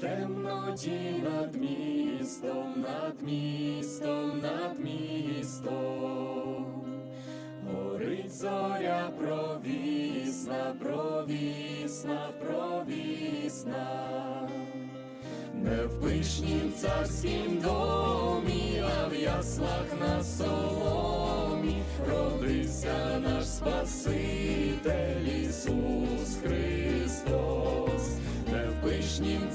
темноті над містом, над містом, над містом, горить зоря провісна, провісна, провісна, не в пишнім царськім домі, а в яслах на соломі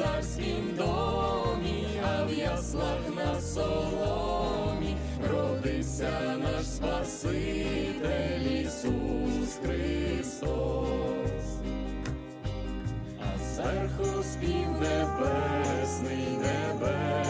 царськім домі, а в яслах на соломі родився наш Спаситель Ісус Христос. А зверху спів небесний, небесний,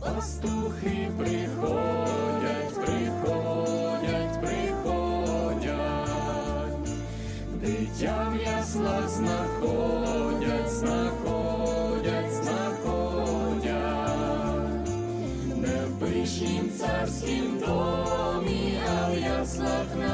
пастухи приходять, приходять, приходять, дитя в яслах знаходять, знаходять, знаходять, не в пишнім царськім домі, а в яслах на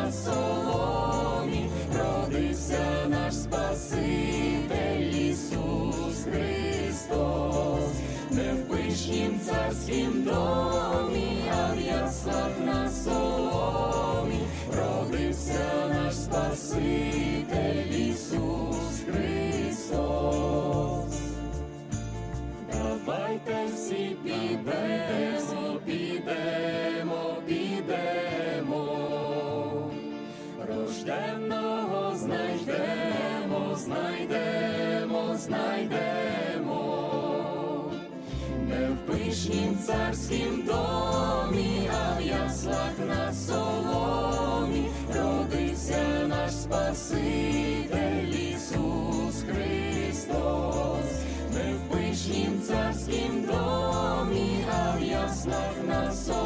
не в пишнім царськім домі, а в яслах на соломі. Родився наш Спаситель Ісус Христос. Давайте всі підемо, підемо, підемо, рожденного знайдемо, знайдемо, знайдемо, в царськім домі, а в яслах на соломі родився наш Спаситель Ісус Христос, ми в пишнім царськім домі, а в яслах на соломі